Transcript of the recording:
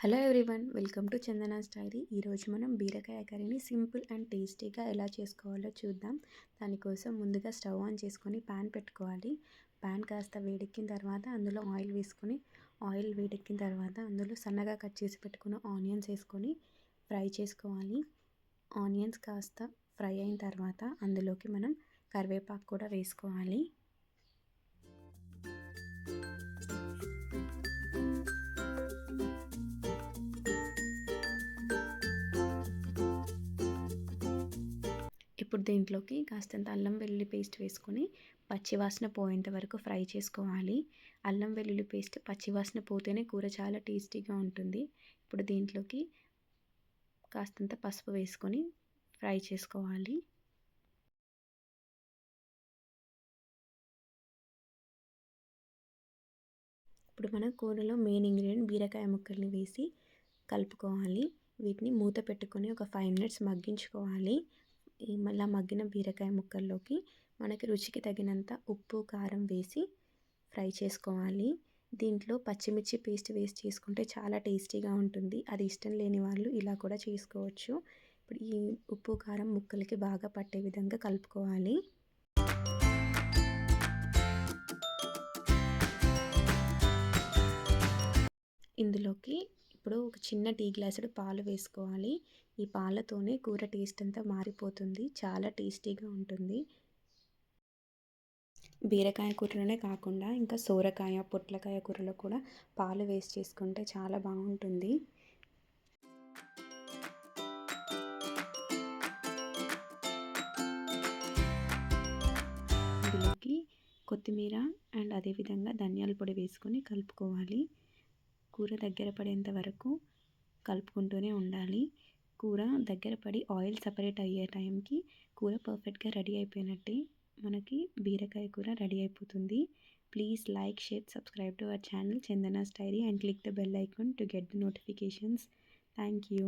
Hello everyone welcome to Chandana స్టైరీ. ఈరోజు మనం బీరకాయ కర్రీని సింపుల్ అండ్ టేస్టీగా ఎలా చేసుకోవాలో చూద్దాం. దానికోసం ముందుగా స్టవ్ ఆన్ చేసుకొని ప్యాన్ పెట్టుకోవాలి. ప్యాన్ కాస్త వేడెక్కిన తర్వాత అందులో ఆయిల్ వేసుకొని ఆయిల్ వేడెక్కిన తర్వాత అందులో సన్నగా కట్ చేసి పెట్టుకున్న ఆనియన్స్ వేసుకొని ఫ్రై చేసుకోవాలి. ఆనియన్స్ కాస్త ఫ్రై అయిన తర్వాత అందులోకి మనం కరివేపాకు కూడా వేసుకోవాలి. ఇప్పుడు దీంట్లోకి కాస్తంత అల్లం వెల్లుల్లి పేస్ట్ వేసుకొని పచ్చివాసన పోయేంత వరకు ఫ్రై చేసుకోవాలి. అల్లం వెల్లుల్లి పేస్ట్ పచ్చివాసన పోతేనే కూర చాలా టేస్టీగా ఉంటుంది. ఇప్పుడు దీంట్లోకి కాస్తంత పసుపు వేసుకొని ఫ్రై చేసుకోవాలి. ఇప్పుడు మనం కూరలో మెయిన్ ఇంగ్రీడియంట్ బీరకాయ ముక్కల్ని వేసి కలుపుకోవాలి. వీటిని మూత పెట్టుకొని ఒక ఫైవ్ మినిట్స్ మగ్గించుకోవాలి. ఈ మళ్ళీ మగ్గిన బీరకాయ ముక్కల్లోకి మనకి రుచికి తగినంత ఉప్పు కారం వేసి ఫ్రై చేసుకోవాలి. దీంట్లో పచ్చిమిర్చి పేస్ట్ వేసి చేసుకుంటే చాలా టేస్టీగా ఉంటుంది. అది ఇష్టం లేని వాళ్ళు ఇలా కూడా చేసుకోవచ్చు. ఇప్పుడు ఈ ఉప్పు కారం ముక్కలకి బాగా పట్టే విధంగా కలుపుకోవాలి. ఇందులోకి ఇప్పుడు ఒక చిన్న టీ గ్లాసుడు పాలు వేసుకోవాలి. ఈ పాలతోనే కూర టేస్ట్ అంతా మారిపోతుంది. చాలా టేస్టీగా ఉంటుంది. బీరకాయ కూరలోనే కాకుండా ఇంకా సోరకాయ పొట్లకాయ కూరలో కూడా పాలు వేస్ట్ చేసుకుంటే చాలా బాగుంటుంది. ఇందులోకి కొత్తిమీర అండ్ అదేవిధంగా ధనియాల పొడి వేసుకొని కలుపుకోవాలి. కూర దగ్గర పడేంత వరకు కలుపుకుంటూనే ఉండాలి. కూర దగ్గర పడి ఆయిల్ సపరేట్ అయ్యే టైంకి కూర పర్ఫెక్ట్గా రెడీ అయిపోయినట్టే మనకి బీరకాయ కూర రెడీ అయిపోతుంది. Please like share subscribe to our channel Chandana స్టైరీ and click the bell icon to get the notifications. Thank you.